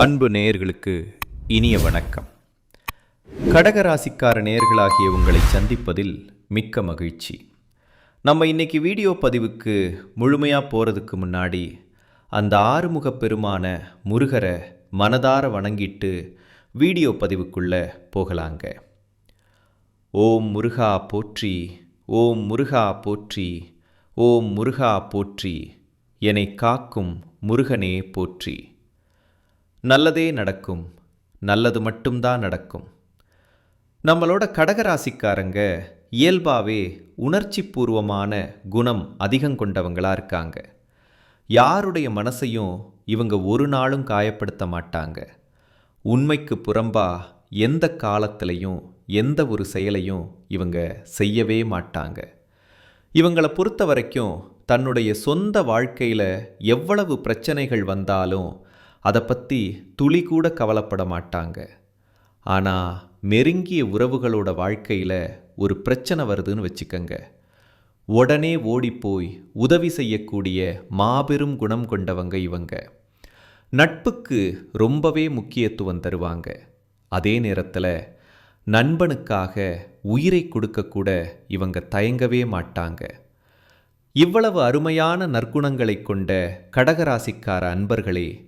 அன்பு நேயர்களுக்கு இனிய வணக்கம். கடகராசிக்கார நேயர்களாகிய உங்களை சந்திப்பதில் மிக்க மகிழ்ச்சி. நம்ம இன்னைக்கு வீடியோ பதிவுக்கு முழுமையாக போகிறதுக்கு முன்னாடி அந்த ஆறுமுக பெருமான முருகரை மனதார வணங்கிட்டு வீடியோ பதிவுக்குள்ளே போகலாங்க. ஓம் முருகா போற்றி ஓம் முருகா போற்றி ஓம் முருகா போற்றி என்னை காக்கும் முருகனே போற்றி. நல்லதே நடக்கும் நல்லது மட்டும்தான் நடக்கும். நம்மளோட கடகராசிக்காரங்க இயல்பாகவே உணர்ச்சி பூர்வமான குணம் அதிகம் கொண்டவங்களாக இருக்காங்க. யாருடைய மனசையும் இவங்க ஒரு நாளும் காயப்படுத்த மாட்டாங்க. உண்மைக்கு புறம்பா எந்த காலத்திலையும் எந்த ஒரு செயலையும் இவங்க செய்யவே மாட்டாங்க. இவங்களை பொறுத்த வரைக்கும் தன்னுடைய சொந்த வாழ்க்கையில் எவ்வளவு பிரச்சனைகள் வந்தாலும் அதை பற்றி துளி கூட கவலைப்பட மாட்டாங்க. ஆனால் நெருங்கிய உறவுகளோட வாழ்க்கையில் ஒரு பிரச்சனை வருதுன்னு வச்சுக்கங்க. உடனே ஓடிப்போய் உதவி செய்யக்கூடிய மாபெரும் குணம் கொண்டவங்க இவங்க. நட்புக்கு ரொம்பவே முக்கியத்துவம் தருவாங்க. அதே நேரத்தில் நண்பனுக்காக உயிரை கொடுக்கக்கூட இவங்க தயங்கவே மாட்டாங்க. இவ்வளவு அருமையான நற்குணங்களை கொண்ட கடகராசிக்கார அன்பர்களே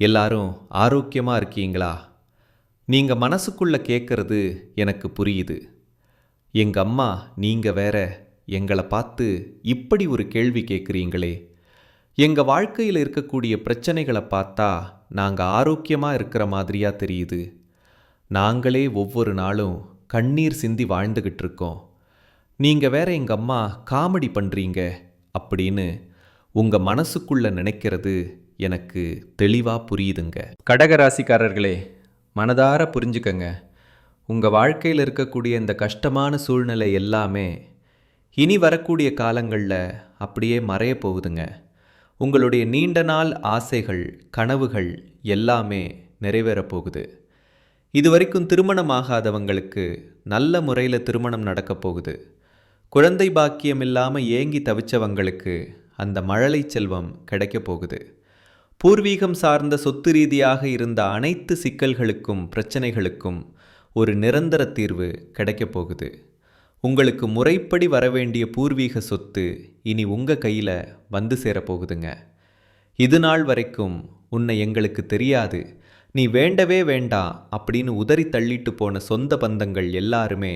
எல்லாரும் ஆரோக்கியமாக இருக்கீங்களா? நீங்கள் மனசுக்குள்ளே கேட்குறது எனக்கு புரியுது. எங்கள் அம்மா நீங்கள் வேற எங்களை பார்த்து இப்படி ஒரு கேள்வி கேட்குறீங்களே எங்கள் வாழ்க்கையில் இருக்கக்கூடிய பிரச்சனைகளை பார்த்தா நாங்கள் ஆரோக்கியமாக இருக்கிற மாதிரியாக தெரியுது. நாங்களே ஒவ்வொரு நாளும் கண்ணீர் சிந்தி வாழ்ந்துகிட்டு இருக்கோம். நீங்கள் வேற எங்கள் அம்மா காமெடி பண்ணுறீங்க அப்படின்னு உங்கள் மனசுக்குள்ளே நினைக்கிறது எனக்கு தெளிவாக புரியுதுங்க. கடகராசிக்காரர்களே மனதார புரிஞ்சுக்கங்க. உங்கள் வாழ்க்கையில் இருக்கக்கூடிய இந்த கஷ்டமான சூழ்நிலை எல்லாமே இனி வரக்கூடிய காலங்களில் அப்படியே மறைய போகுதுங்க. உங்களுடைய நீண்ட நாள் ஆசைகள் கனவுகள் எல்லாமே நிறைவேறப் போகுது. இது வரைக்கும் திருமணமாகாதவங்களுக்கு நல்ல முறையில் திருமணம் நடக்கப் போகுது. குழந்தை பாக்கியம் இல்லாமல் ஏங்கி தவிச்சவங்களுக்கு அந்த மழலை செல்வம் கிடைக்கப் போகுது. பூர்வீகம் சார்ந்த சொத்து ரீதியாக இருந்த அனைத்து சிக்கல்களுக்கும் பிரச்சனைகளுக்கும் ஒரு நிரந்தர தீர்வு கிடைக்கப் போகுது. உங்களுக்கு முறைப்படி வரவேண்டிய பூர்வீக சொத்து இனி உங்கள் கையில் வந்து சேரப்போகுதுங்க இது நாள் வரைக்கும் உன்னை எங்களுக்கு தெரியாது. நீ வேண்டவே வேண்டாம் அப்படின்னு உதறி தள்ளிட்டு போன சொந்த பந்தங்கள் எல்லாருமே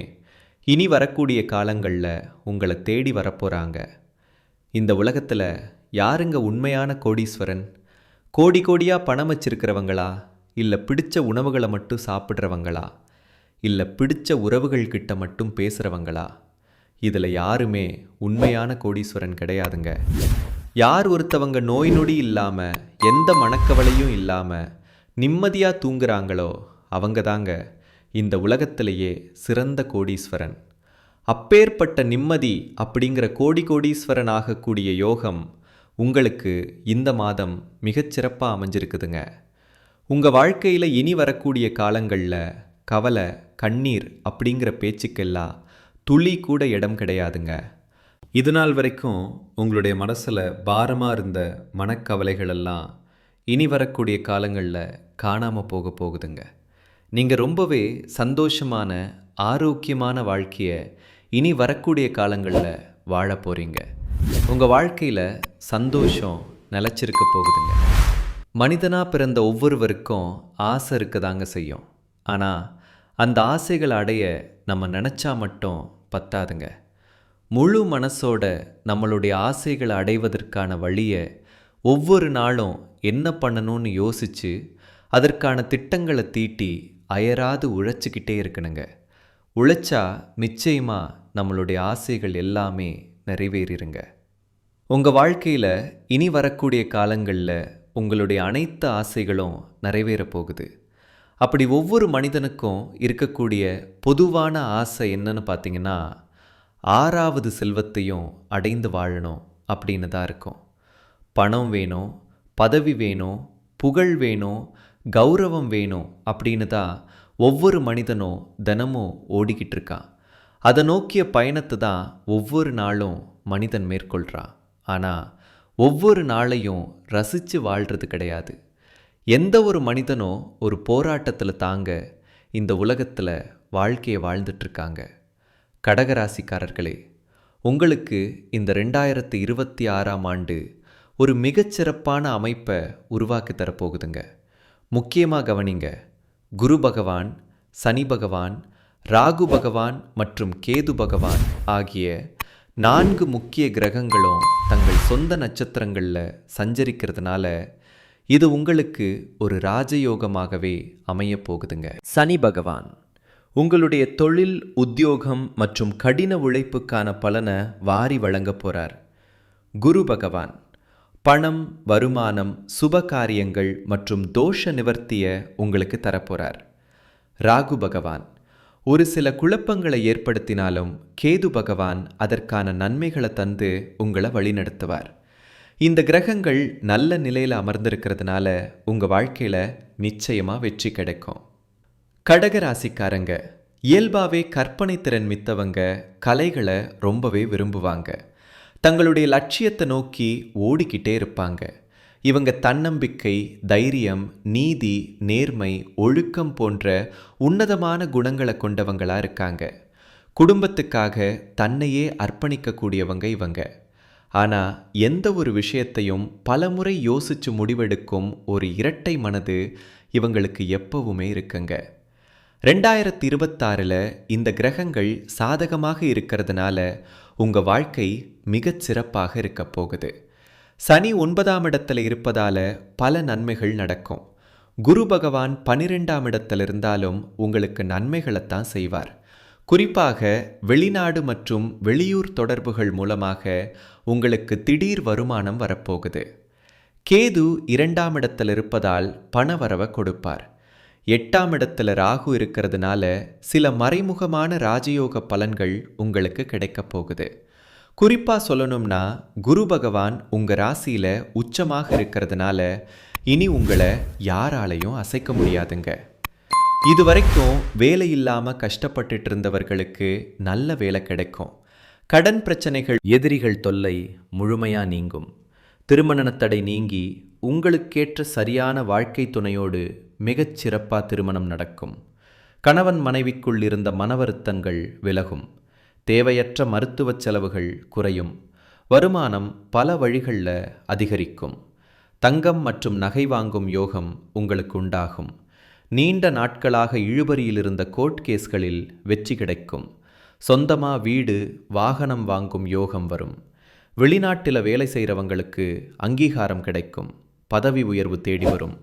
இனி வரக்கூடிய காலங்களில் உங்களை தேடி வரப்போகிறாங்க இந்த உலகத்தில் யாருங்க உண்மையான கோடீஸ்வரன்? கோடி கோடியாக பணம் வச்சிருக்கிறவங்களா? இல்லை பிடிச்ச உணவுகளை மட்டும் சாப்பிட்றவங்களா? இல்லை பிடிச்ச உறவுகள் கிட்ட மட்டும் பேசுகிறவங்களா இதில் யாருமே உண்மையான கோடீஸ்வரன் கிடையாதுங்க. யார் ஒருத்தவங்க நோய் நொடி இல்லாமல் எந்த மனக்கவலையும் இல்லாமல் நிம்மதியாக தூங்குறாங்களோ அவங்க தாங்க இந்த உலகத்திலேயே சிறந்த கோடீஸ்வரன். அப்பேற்பட்ட நிம்மதி அப்படிங்கிற கோடி கோடீஸ்வரன் ஆகக்கூடிய யோகம் உங்களுக்கு இந்த மாதம் மிகச்சிறப்பாக அமைஞ்சிருக்குதுங்க. உங்கள் வாழ்க்கையில் இனி வரக்கூடிய காலங்களில் கவலை கண்ணீர் அப்படிங்கிற பேச்சுக்கெல்லாம் துளி கூட இடம் கிடையாதுங்க. இது நாள் வரைக்கும் உங்களுடைய மனசில் பாரமாக இருந்த மனக்கவலைகளெல்லாம் இனி வரக்கூடிய காலங்களில் காணாமல் போக போகுதுங்க. நீங்கள் ரொம்பவே சந்தோஷமான ஆரோக்கியமான வாழ்க்கையை இனி வரக்கூடிய காலங்களில் வாழ போகிறீங்க உங்கள் வாழ்க்கையில் சந்தோஷம் நிலச்சிருக்க போகுதுங்க. மனிதனாக பிறந்த ஒவ்வொருவருக்கும் ஆசை இருக்கதாங்க செய்யும். ஆனால் அந்த ஆசைகளை அடைய நம்ம நினச்சா மட்டும் பத்தாதுங்க. முழு மனசோட நம்மளுடைய ஆசைகளை அடைவதற்கான வழியை ஒவ்வொரு நாளும் என்ன பண்ணணும்னு யோசித்து அதற்கான திட்டங்களை தீட்டி அயராது உழைச்சிக்கிட்டே இருக்கணுங்க. உழைச்சா நிச்சயமாக நம்மளுடைய ஆசைகள் எல்லாமே நிறைவேறிருங்க. உங்கள் வாழ்க்கையில் இனி வரக்கூடிய காலங்களில் உங்களுடைய அனைத்து ஆசைகளும் நிறைவேறப் போகுது. அப்படி ஒவ்வொரு மனிதனுக்கும் இருக்கக்கூடிய பொதுவான ஆசை என்னன்னு பார்த்தீங்கன்னா ஆறாவது செல்வத்தையும் அடைந்து வாழணும் அப்படின்னு தான் இருக்கும். பணம் வேணும் பதவி வேணும் புகழ் வேணும் கௌரவம் வேணும் அப்படின்னு தான் ஒவ்வொரு மனிதனும் தினமும் ஓடிக்கிட்டு இருக்கான். அதை நோக்கிய பயணத்தை தான் ஒவ்வொரு நாளும் மனிதன் மேற்கொள்கிறான் ஆனால் ஒவ்வொரு நாளையும் ரசித்து வாழ்கிறது கிடையாது. எந்த ஒரு மனிதனோ ஒரு போராட்டத்தில் தாங்க இந்த உலகத்தில் வாழ்க்கையை வாழ்ந்துட்டுருக்காங்க கடகராசிக்காரர்களே உங்களுக்கு இந்த ரெண்டாயிரத்து இருபத்தி ஆறாம் ஆண்டு ஒரு மிகச்சிறப்பான அமைப்பை உருவாக்கி தரப்போகுதுங்க. முக்கியமாக கவனிங்க குரு பகவான் சனி பகவான் ராகு பகவான் மற்றும் கேது பகவான் ஆகிய நான்கு முக்கிய கிரகங்களும் தங்கள் சொந்த நட்சத்திரங்களில் சஞ்சரிக்கிறதுனால இது உங்களுக்கு ஒரு ராஜயோகமாகவே அமையப் போகுதுங்க. சனி பகவான் உங்களுடைய தொழில் உத்தியோகம் மற்றும் கடின உழைப்புக்கான பலனை வாரி வழங்கப் போகிறார் குரு பகவான் பணம் வருமானம் சுப காரியங்கள் மற்றும் தோஷ நிவர்த்திய உங்களுக்கு தரப்போகிறார் ராகு பகவான் ஒரு சில குழப்பங்களை ஏற்படுத்தினாலும் கேது பகவான் அதற்கான நன்மைகளை தந்து உங்களை வழிநடத்துவார். இந்த கிரகங்கள் நல்ல நிலையில் அமர்ந்திருக்கிறதுனால உங்கள் வாழ்க்கையில் நிச்சயமாக வெற்றி கிடைக்கும். கடக ராசிக்காரங்க இயல்பாகவே கற்பனை திறன் மித்தவங்க கலைகளை ரொம்பவே விரும்புவாங்க. தங்களுடைய லட்சியத்தை நோக்கி ஓடிக்கிட்டே இருப்பாங்க. இவங்க தன்னம்பிக்கை தைரியம் நீதி நேர்மை ஒழுக்கம் போன்ற உன்னதமான குணங்களை கொண்டவங்களா இருக்காங்க. குடும்பத்துக்காக தன்னையே அர்ப்பணிக்கக்கூடியவங்க இவங்க. ஆனால் எந்த ஒரு விஷயத்தையும் பலமுறை யோசிச்சு முடிவெடுக்கும் ஒரு இரட்டை மனது இவங்களுக்கு எப்பவுமே இருக்குங்க. ரெண்டாயிரத்தி இருபத்தாறில் இந்த கிரகங்கள் சாதகமாக இருக்கிறதுனால உங்கள் வாழ்க்கை மிகச் சிறப்பாக இருக்க போகுது. சனி ஒன்பதாம் இடத்துல இருப்பதால பல நன்மைகள் நடக்கும். குரு பகவான் பனிரெண்டாம் இடத்தில் இருந்தாலும் உங்களுக்கு நன்மைகளைத்தான் செய்வார். குறிப்பாக வெளிநாடு மற்றும் வெளியூர் தொடர்புகள் மூலமாக உங்களுக்கு திடீர் வருமானம் வரப்போகுது. கேது இரண்டாம் இடத்தில் இருப்பதால் பணவரவை கொடுப்பார். எட்டாம் இடத்துல ராகு இருக்கிறதுனால சில மறைமுகமான ராஜயோக பலன்கள் உங்களுக்கு கிடைக்கப் போகுது. குறிப்பாக சொல்லணும்னா குரு பகவான் உங்கள் ராசியில் உச்சமாக இருக்கிறதுனால இனி உங்களை யாராலையும் அசைக்க முடியாதுங்க. இது வரைக்கும் வேலை இல்லாமல் கஷ்டப்பட்டுட்டு இருந்தவர்களுக்கு நல்ல வேலை கிடைக்கும். கடன் பிரச்சனைகள் எதிரிகள் தொல்லை முழுமையாக நீங்கும். திருமணத்தடை நீங்கி உங்களுக்கேற்ற சரியான வாழ்க்கை துணையோடு மிகச் சிறப்பாக திருமணம் நடக்கும். கணவன் மனைவிக்குள் இருந்த மனவருத்தங்கள் விலகும். தேவையற்ற மருத்துவச் செலவுகள் குறையும். வருமானம் பல வழிகளில் அதிகரிக்கும். தங்கம் மற்றும் நகை வாங்கும் யோகம் உங்களுக்கு உண்டாகும். நீண்ட நாட்களாக இழுபறியில் இருந்த கோர்ட் கேஸ்களில் வெற்றி கிடைக்கும். சொந்தமாக வீடு வாகனம் வாங்கும் யோகம் வரும். வெளிநாட்டில் வேலை செய்கிறவங்களுக்கு அங்கீகாரம் கிடைக்கும். பதவி உயர்வு தேடி வரும்.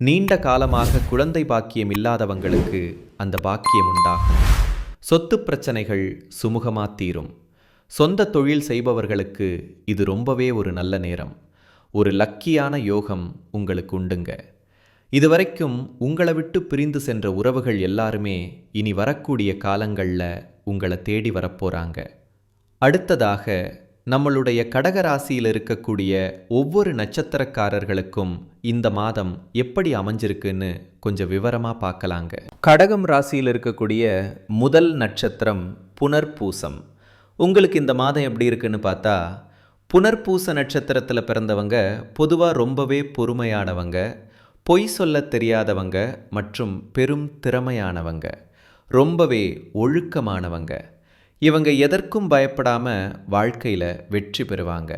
நீண்ட காலமாக குழந்தை பாக்கியம் இல்லாதவங்களுக்கு அந்த பாக்கியம் உண்டாகும். சொத்து பிரச்சனைகள் சுமூகமாக தீரும். சொந்த தொழில் செய்பவர்களுக்கு இது ரொம்பவே ஒரு நல்ல நேரம். ஒரு லக்கியான யோகம் உங்களுக்கு உண்டுங்க. இதுவரைக்கும் உங்களை விட்டு பிரிந்து சென்ற உறவுகள் எல்லாருமே இனி வரக்கூடிய காலங்களில் உங்களை தேடி வரப்போகிறாங்க அடுத்ததாக நம்மளுடைய கடகராசியில் இருக்கக்கூடிய ஒவ்வொரு நட்சத்திரக்காரர்களுக்கும் இந்த மாதம் எப்படி அமைஞ்சிருக்குன்னு கொஞ்சம் விவரமாக பார்க்கலாங்க. கடகம் ராசியில் இருக்கக்கூடிய முதல் நட்சத்திரம் புனர்பூசம். உங்களுக்கு இந்த மாதம் எப்படி இருக்குன்னு பார்த்தா புனர்பூச நட்சத்திரத்தில் பிறந்தவங்க பொதுவாக ரொம்பவே பொறுமையானவங்க பொய் சொல்ல தெரியாதவங்க மற்றும் பெரும் திறமையானவங்க. ரொம்பவே ஒழுக்கமானவங்க. இவங்க எதற்கும் பயப்படாமல் வாழ்க்கையில் வெற்றி பெறுவாங்க.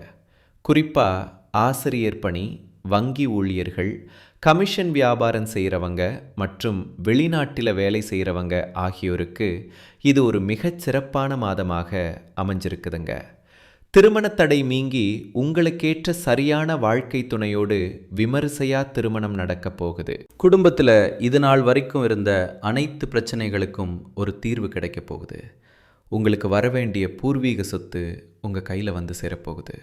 குறிப்பாக ஆசிரியர் பணி வங்கி ஊழியர்கள் கமிஷன் வியாபாரம் செய்கிறவங்க மற்றும் வெளிநாட்டில் வேலை செய்கிறவங்க ஆகியோருக்கு இது ஒரு மிகச் சிறப்பான மாதமாக அமைஞ்சிருக்குதுங்க. திருமணத்தடை மீங்கி உங்களுக்கேற்ற சரியான வாழ்க்கை துணையோடு விமரிசையா திருமணம் நடக்கப் போகுது. குடும்பத்தில் இது நாள் வரைக்கும் இருந்த அனைத்து பிரச்சனைகளுக்கும் ஒரு தீர்வு கிடைக்கப் போகுது. உங்களுக்கு வரவேண்டிய பூர்வீக சொத்து உங்கள் கையில் வந்து சேரப்போகுது.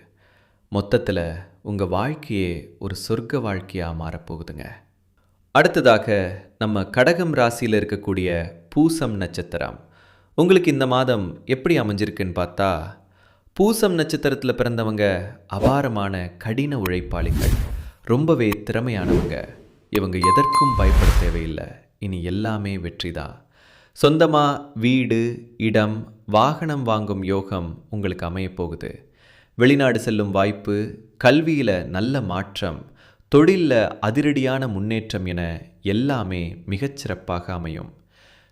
மொத்தத்தில் உங்கள் வாழ்க்கையே ஒரு சொர்க்க வாழ்க்கையாக மாறப்போகுதுங்க. அடுத்ததாக நம்ம கடகம் ராசியில் இருக்கக்கூடிய பூசம் நட்சத்திரம். உங்களுக்கு இந்த மாதம் எப்படி அமைஞ்சிருக்குன்னு பார்த்தா பூசம் நட்சத்திரத்தில் பிறந்தவங்க அபாரமான கடின உழைப்பாளிகள். ரொம்பவே திறமையானவங்க. இவங்க எதற்கும் பயப்பட தேவையில்லை. இனி எல்லாமே வெற்றி தான் சொந்தமாக வீடு இடம் வாகனம் வாங்கும் யோகம் உங்களுக்கு அமையப்போகுது வெளிநாடு செல்லும் வாய்ப்பு கல்வியில் நல்ல மாற்றம் தொழிலில் அதிரடியான முன்னேற்றம் என எல்லாமே மிகச்சிறப்பாக அமையும்.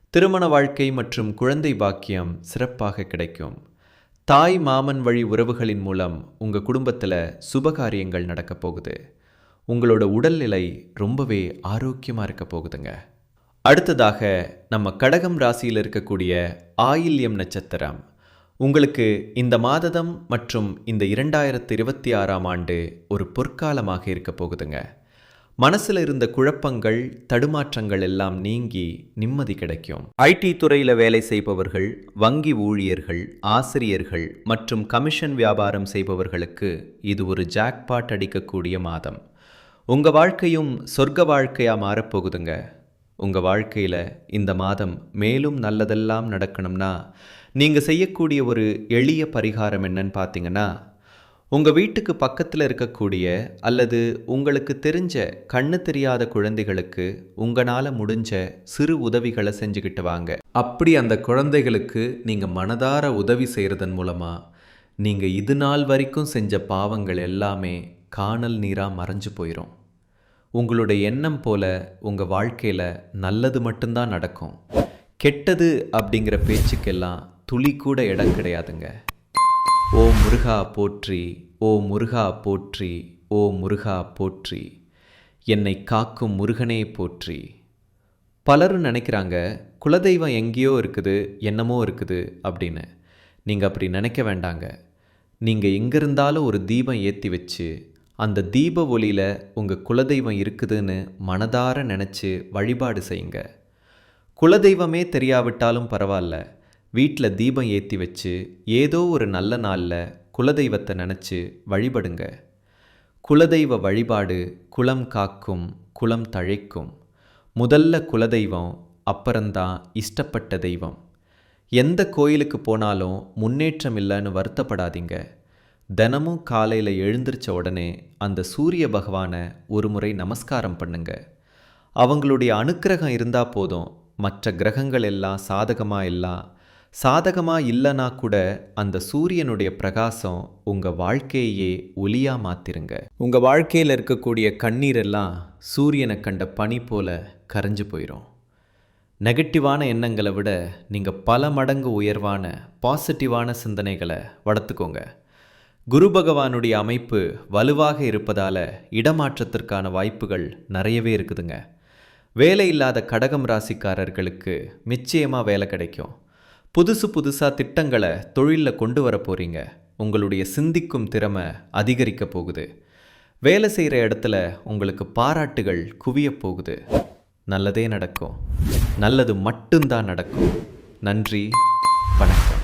திருமண வாழ்க்கை மற்றும் குழந்தை பாக்கியம் சிறப்பாக கிடைக்கும். தாய் மாமன் வழி உறவுகளின் மூலம் உங்கள் குடும்பத்தில் சுபகாரியங்கள் நடக்கப் போகுது. உங்களோட உடல்நிலை ரொம்பவே ஆரோக்கியமாக இருக்க போகுதுங்க. அடுத்ததாக நம்ம கடகம் ராசியில் இருக்கக்கூடிய ஆயில்யம் நட்சத்திரம். உங்களுக்கு இந்த மாதம் மற்றும் இந்த இரண்டாயிரத்து இருபத்தி ஆறாம் ஆண்டு ஒரு பொற்காலமாக இருக்க போகுதுங்க. மனசில் இருந்த குழப்பங்கள் தடுமாற்றங்கள் எல்லாம் நீங்கி நிம்மதி கிடைக்கும். ஐடி துறையில் வேலை செய்பவர்கள் வங்கி ஊழியர்கள் ஆசிரியர்கள் மற்றும் கமிஷன் வியாபாரம் செய்பவர்களுக்கு இது ஒரு ஜாக்பாட் அடிக்கக்கூடிய மாதம். உங்கள் வாழ்க்கையும் சொர்க்க வாழ்க்கையாக மாறப்போகுதுங்க உங்கள் வாழ்க்கையில் இந்த மாதம் மேலும் நல்லதெல்லாம் நடக்கணும்னா நீங்கள் செய்யக்கூடிய ஒரு எளிய பரிகாரம் என்னன்னு பார்த்தீங்கன்னா உங்கள் வீட்டுக்கு பக்கத்தில் இருக்கக்கூடிய அல்லது உங்களுக்கு தெரிஞ்ச கண்ணு தெரியாத குழந்தைகளுக்கு உங்களால் முடிஞ்ச சிறு உதவிகளை செஞ்சுக்கிட்டு வாங்க. அப்படி அந்த குழந்தைகளுக்கு நீங்கள் மனதார உதவி செய்கிறதன் மூலமாக நீங்கள் இது நாள் வரைக்கும் செஞ்ச பாவங்கள் எல்லாமே காணல் நீராக மறைஞ்சு போயிடும் உங்களுடைய எண்ணம் போல உங்கள் வாழ்க்கையில் நல்லது மட்டும்தான் நடக்கும். கெட்டது அப்படிங்கிற பேச்சுக்கெல்லாம் துளி கூட இடம் கிடையாதுங்க. ஓ முருகா போற்றி ஓ முருகா போற்றி ஓ முருகா போற்றி என்னை காக்கும் முருகனே போற்றி. பலரும் நினைக்கிறாங்க குலதெய்வம் எங்கேயோ இருக்குது என்னமோ இருக்குது அப்படின்னு. நீங்கள் அப்படி நினைக்க வேண்டாங்க. நீங்கள் எங்கே இருந்தாலும் ஒரு தீபம் ஏற்றி வச்சு அந்த தீப ஒளியில் உங்கள் குலதெய்வம் இருக்குதுன்னு மனதார நினச்சி வழிபாடு செய்யுங்க. குலதெய்வமே தெரியாவிட்டாலும் பரவாயில்ல. வீட்டில் தீபம் ஏற்றி வச்சு ஏதோ ஒரு நல்ல நாளில் குலதெய்வத்தை நினச்சி வழிபடுங்க. குலதெய்வ வழிபாடு குலம் காக்கும் குலம் தழைக்கும். முதல்ல குலதெய்வம் அப்புறம்தான் இஷ்டப்பட்ட தெய்வம். எந்த கோயிலுக்கு போனாலும் முன்னேற்றம் இல்லைன்னு வருத்தப்படாதீங்க. தினமும் காலையில் எழுந்திரிச்ச உடனே அந்த சூரிய பகவானை ஒரு முறை நமஸ்காரம் பண்ணுங்க. அவங்களுடைய அனுக்கிரகம் இருந்தால் போதும். மற்ற கிரகங்கள் எல்லாம் சாதகமாக எல்லாம் சாதகமாக இல்லைனா கூட அந்த சூரியனுடைய பிரகாசம் உங்கள் வாழ்க்கையே ஒளியாக மாற்றிருங்க உங்கள் வாழ்க்கையில் இருக்கக்கூடிய கண்ணீரெல்லாம் சூரியனை கண்ட பனி போல கரைஞ்சு போயிடும் நெகட்டிவான எண்ணங்களை விட நீங்கள் பல மடங்கு உயர்வான பாசிட்டிவான சிந்தனைகளை வளர்த்துக்கோங்க. குரு பகவானுடைய அமைப்பு வலுவாக இருப்பதால் இடமாற்றத்திற்கான வாய்ப்புகள் நிறையவே இருக்குதுங்க. வேலை இல்லாத கடகம் ராசிக்காரர்களுக்கு நிச்சயமாக வேலை கிடைக்கும். புதுசு புதுசாக திட்டங்களை தொழிலில் கொண்டு வர போகிறீங்க உங்களுடைய சிந்திக்கும் திறமை அதிகரிக்க போகுது. வேலை செய்கிற இடத்துல உங்களுக்கு பாராட்டுகள் குவிய போகுது. நல்லதே நடக்கும். நல்லது மட்டும்தான் நடக்கும். நன்றி. வணக்கம்.